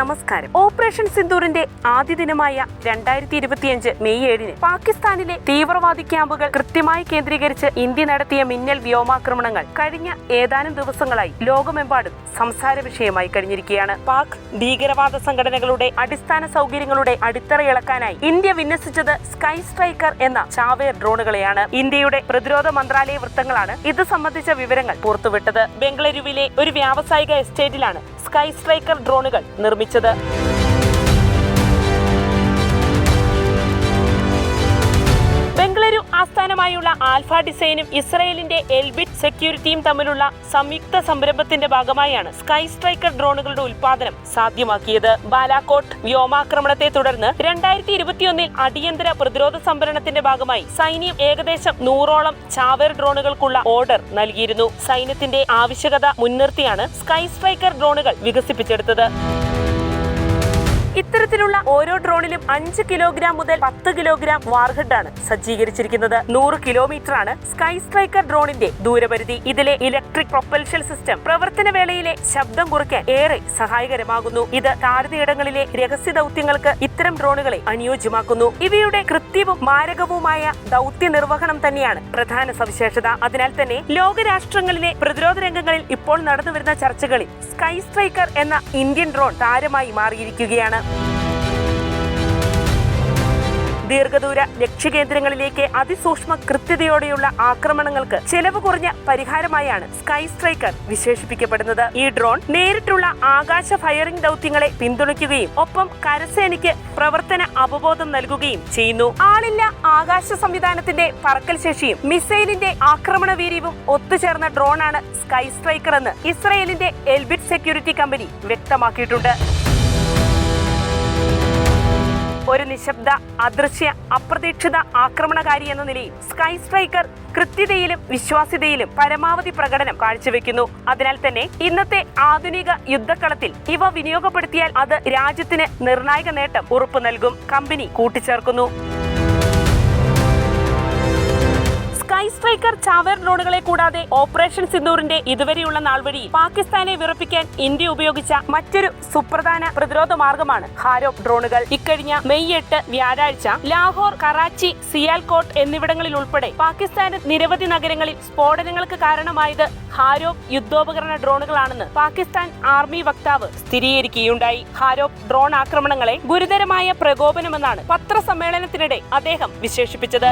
നമസ്കാരം. ഓപ്പറേഷൻ സിന്ദൂറിന്റെ ആദ്യ ദിനമായ രണ്ടായിരത്തി ഇരുപത്തിയഞ്ച് മെയ് ഏഴിന് പാകിസ്ഥാനിലെ തീവ്രവാദി ക്യാമ്പുകൾ കൃത്യമായി കേന്ദ്രീകരിച്ച് ഇന്ത്യ നടത്തിയ മിന്നൽ വ്യോമാക്രമണങ്ങൾ കഴിഞ്ഞ ഏതാനും ദിവസങ്ങളായി ലോകമെമ്പാടും സംസാര വിഷയമായി കഴിഞ്ഞിരിക്കുകയാണ്. പാക് ഭീകരവാദ സംഘടനകളുടെ അടിസ്ഥാന സൗകര്യങ്ങളുടെ അടിത്തറ ഇളക്കാനായി ഇന്ത്യ വിന്യസിച്ചത് സ്കൈ സ്ട്രൈക്കർ എന്ന ചാവേർ ഡ്രോണുകളെയാണ്. ഇന്ത്യയുടെ പ്രതിരോധ മന്ത്രാലയ വൃത്തങ്ങളാണ് ഇത് സംബന്ധിച്ച വിവരങ്ങൾ പുറത്തുവിട്ടത്. ബംഗളൂരുവിലെ ഒരു വ്യാവസായിക എസ്റ്റേറ്റിലാണ് സ്കൈ സ്ട്രൈക്കർ ഡ്രോണുകൾ നിർമ്മിച്ചത്. ബംഗളൂരു ആസ്ഥാനമായുള്ള ആൽഫ ഡിസൈനും ഇസ്രയേലിന്റെ എൽബിറ്റ് സെക്യൂരിറ്റിയും തമ്മിലുള്ള സംയുക്ത സംരംഭത്തിന്റെ ഭാഗമായാണ് സ്കൈ സ്ട്രൈക്കർ ഡ്രോണുകളുടെ ഉൽപാദനം സാധ്യമാക്കിയത്. ബാലാക്കോട്ട് വ്യോമാക്രമണത്തെ തുടർന്ന് രണ്ടായിരത്തി ഇരുപത്തിയൊന്നിൽ അടിയന്തര പ്രതിരോധ സംഭരണത്തിന്റെ ഭാഗമായി സൈന്യം ഏകദേശം നൂറോളം ചാവേർ ഡ്രോണുകൾക്കുള്ള ഓർഡർ നൽകിയിരുന്നു. സൈന്യത്തിന്റെ ആവശ്യകത മുൻനിർത്തിയാണ് സ്കൈ സ്ട്രൈക്കർ ഡ്രോണുകൾ വികസിപ്പിച്ചെടുത്തത്. ഇത്തരത്തിലുള്ള ഓരോ ഡ്രോണിലും അഞ്ച് കിലോഗ്രാം മുതൽ പത്ത് കിലോഗ്രാം വാർഹെഡ് ആണ് സജ്ജീകരിച്ചിരിക്കുന്നത്. നൂറ് കിലോമീറ്റർ ആണ് സ്കൈ സ്ട്രൈക്കർ ഡ്രോണിന്റെ ദൂരപരിധി. ഇതിലെ ഇലക്ട്രിക് പ്രൊപ്പൽഷൻ സിസ്റ്റം പ്രവർത്തന വേളയിലെ ശബ്ദം കുറയ്ക്കാൻ ഏറെ സഹായകരമാകുന്നു. ഇത് താഴ്ന്നയിടങ്ങളിലെ രഹസ്യ ദൗത്യങ്ങൾക്ക് ഇത്തരം ഡ്രോണുകളെ അനുയോജ്യമാക്കുന്നു. ഇവയുടെ കൃത്യവും മാരകവുമായ ദൗത്യ നിർവഹണം തന്നെയാണ് പ്രധാന സവിശേഷത. അതിനാൽ തന്നെ ലോകരാഷ്ട്രങ്ങളിലെ പ്രതിരോധ രംഗങ്ങളിൽ ഇപ്പോൾ നടന്നുവരുന്ന ചർച്ചകളിൽ സ്കൈ സ്ട്രൈക്കർ എന്ന ഇന്ത്യൻ ഡ്രോൺ താരമായി മാറിയിരിക്കുകയാണ്. ദീർഘദൂര ലക്ഷ്യകേന്ദ്രങ്ങളിലേക്ക് അതിസൂക്ഷ്മ കൃത്യതയോടെയുള്ള ആക്രമണങ്ങൾക്ക് ചെലവ് കുറഞ്ഞ പരിഹാരമായാണ് സ്കൈ സ്ട്രൈക്കർ വിശേഷിപ്പിക്കപ്പെടുന്നത്. ഈ ഡ്രോൺ നേരിട്ടുള്ള ആകാശ ഫയറിംഗ് ദൗത്യങ്ങളെ പിന്തുണയ്ക്കുകയും ഒപ്പം കരസേനയ്ക്ക് പ്രവർത്തന അവബോധം നൽകുകയും ചെയ്യുന്നു. ആളില്ല ആകാശ സംവിധാനത്തിന്റെ പറക്കൽ ശേഷിയും മിസൈലിന്റെ ആക്രമണ വീര്യവും ഒത്തുചേർന്ന ഡ്രോണാണ് സ്കൈ സ്ട്രൈക്കർ എന്ന് ഇസ്രയേലിന്റെ എൽബിറ്റ് സെക്യൂരിറ്റി കമ്പനി വ്യക്തമാക്കിയിട്ടുണ്ട്. ഒരു നിശബ്ദ അദൃശ്യ അപ്രതീക്ഷിത ആക്രമണകാരി എന്ന നിലയിൽ സ്കൈ സ്ട്രൈക്കർ കൃത്യതയിലും വിശ്വാസ്യതയിലും പരമാവധി പ്രകടനം കാഴ്ചവെക്കുന്നു. അതിനാൽ തന്നെ ഇന്നത്തെ ആധുനിക യുദ്ധക്കളത്തിൽ ഇവ വിനിയോഗപ്പെടുത്തിയാൽ അത് രാജ്യത്തിന് നിർണായക നേട്ടം ഉറപ്പു നൽകും. കമ്പനി കൂട്ടിച്ചേർക്കുന്നു. സ്ട്രൈക്കർ ചാവേർ ഡ്രോണുകളെ കൂടാതെ ഓപ്പറേഷൻ സിന്ദൂറിന്റെ ഇതുവരെയുള്ള നാൾവഴിയിൽ പാകിസ്ഥാനെ വിറപ്പിക്കാൻ ഇന്ത്യ ഉപയോഗിച്ച മറ്റൊരു സുപ്രധാന പ്രതിരോധ മാർഗമാണ് ഹാരോപ്പ് ഡ്രോണുകൾ. ഇക്കഴിഞ്ഞ മെയ് എട്ട് വ്യാഴാഴ്ച ലാഹോർ കറാച്ചി സിയാൽകോട്ട് എന്നിവിടങ്ങളിൽ ഉൾപ്പെടെ പാകിസ്ഥാന് നിരവധി നഗരങ്ങളിൽ സ്ഫോടനങ്ങൾക്ക് കാരണമായത് ഹാരോപ്പ് യുദ്ധോപകരണ ഡ്രോണുകളാണെന്ന് പാകിസ്ഥാൻ ആർമി വക്താവ് സ്ഥിരീകരിക്കുകയുണ്ടായി. ഹാരോപ്പ് ഡ്രോൺ ആക്രമണങ്ങളെ ഗുരുതരമായ പ്രകോപനമെന്നാണ് പത്രസമ്മേളനത്തിനിടെ അദ്ദേഹം വിശേഷിപ്പിച്ചത്.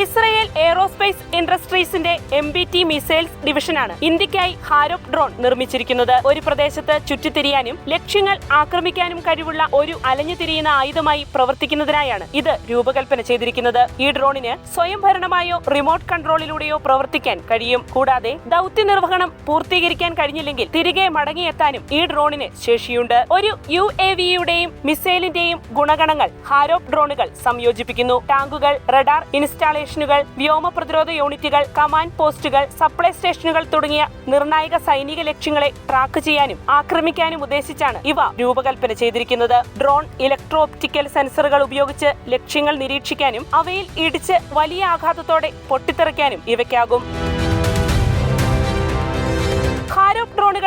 ഇസ്രയേൽ എയ്റോസ്പേസ് ഇൻഡസ്ട്രീസിന്റെ എം ബി ടി മിസൈൽസ് ഡിവിഷനാണ് ഇന്ത്യക്കായി ഹാരോപ് ഡ്രോൺ നിർമ്മിച്ചിരിക്കുന്നത്. ഒരു പ്രദേശത്ത് ചുറ്റിത്തിരിയാനും ലക്ഷ്യങ്ങൾ ആക്രമിക്കാനും കഴിവുള്ള ഒരു അലഞ്ഞു തിരിയുന്ന ആയുധമായി പ്രവർത്തിക്കുന്നതിനായാണ് ഇത് രൂപകൽപ്പന ചെയ്തിരിക്കുന്നത്. ഈ ഡ്രോണിന് സ്വയംഭരണമായോ റിമോട്ട് കൺട്രോളിലൂടെയോ പ്രവർത്തിക്കാൻ കഴിയും. കൂടാതെ ദൗത്യ നിർവഹണം പൂർത്തീകരിക്കാൻ കഴിഞ്ഞില്ലെങ്കിൽ തിരികെ മടങ്ങിയെത്താനും ഈ ഡ്രോണിന് ശേഷിയുണ്ട്. ഒരു യു എ വിയുടെയും മിസൈലിന്റെയും ഗുണഗണങ്ങൾ ഹാരോപ് ഡ്രോണുകൾ സംയോജിപ്പിക്കുന്നു. ടാങ്കുകൾ റഡാർ ഇൻസ്റ്റാളേഷനുകൾ വ്യോമ പ്രതിരോധ യൂണിറ്റുകൾ കമാൻഡ് പോസ്റ്റുകൾ സപ്ലൈ സ്റ്റേഷനുകൾ തുടങ്ങിയ നിർണായക സൈനിക ലക്ഷ്യങ്ങളെ ട്രാക്ക് ചെയ്യാനും ആക്രമിക്കാനും ഉദ്ദേശിച്ചാണ് ഇവ രൂപകൽപ്പന ചെയ്തിരിക്കുന്നത്. ഡ്രോൺ ഇലക്ട്രോ ഓപ്റ്റിക്കൽ സെൻസറുകൾ ഉപയോഗിച്ച് ലക്ഷ്യങ്ങൾ നിരീക്ഷിക്കാനും അവയിൽ ഇടിച്ച് വലിയ ആഘാതത്തോടെ പൊട്ടിത്തെറിക്കാനും ഇവയ്ക്കാകും.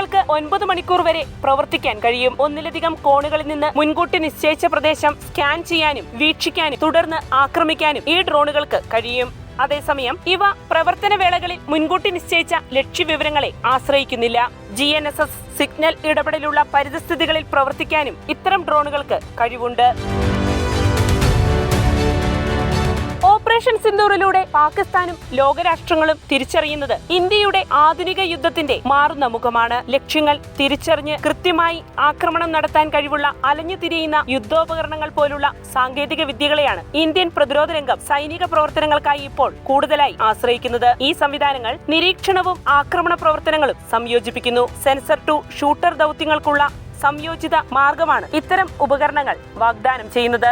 ഡ്രോണുകൾക്ക് ഒൻപത് മണിക്കൂർ വരെ പ്രവർത്തിക്കാൻ കഴിയും. ഒന്നിലധികം കോണുകളിൽ നിന്ന് മുൻകൂട്ടി നിശ്ചയിച്ച പ്രദേശം സ്കാൻ ചെയ്യാനും വീക്ഷിക്കാനും തുടർന്ന് ആക്രമിക്കാനും ഈ ഡ്രോണുകൾക്ക് കഴിയും. അതേസമയം ഇവ പ്രവർത്തന വേളകളിൽ മുൻകൂട്ടി നിശ്ചയിച്ച ലക്ഷ്യവിവരങ്ങളെ ആശ്രയിക്കുന്നില്ല. G N S S signal ഇടപെടലുള്ള പരിതസ്ഥിതികളിൽ പ്രവർത്തിക്കാനും ഇത്തരം ഡ്രോണുകൾക്ക് കഴിവുണ്ട്. ഓപ്പറേഷൻ സിന്ദൂറിലൂടെ പാകിസ്ഥാനും ലോകരാഷ്ട്രങ്ങളും തിരിച്ചറിയുന്നത് ഇന്ത്യയുടെ ആധുനിക യുദ്ധത്തിന്റെ മാറുന്ന മുഖമാണ്. ലക്ഷ്യങ്ങൾ തിരിച്ചറിഞ്ഞ് കൃത്യമായി ആക്രമണം നടത്താൻ കഴിവുള്ള അലഞ്ഞു തിരിയുന്ന യുദ്ധോപകരണങ്ങൾ പോലുള്ള സാങ്കേതിക വിദ്യകളെയാണ് ഇന്ത്യൻ പ്രതിരോധ രംഗം സൈനിക പ്രവർത്തനങ്ങൾക്കായി ഇപ്പോൾ കൂടുതലായി ആശ്രയിക്കുന്നത്. ഈ സംവിധാനങ്ങൾ നിരീക്ഷണവും ആക്രമണ പ്രവർത്തനങ്ങളും സംയോജിപ്പിക്കുന്നു. സെൻസർ ടു ഷൂട്ടർ ദൗത്യങ്ങൾക്കുള്ള സംയോജിത മാർഗമാണ് ഇത്തരം ഉപകരണങ്ങൾ വാഗ്ദാനം ചെയ്യുന്നത്.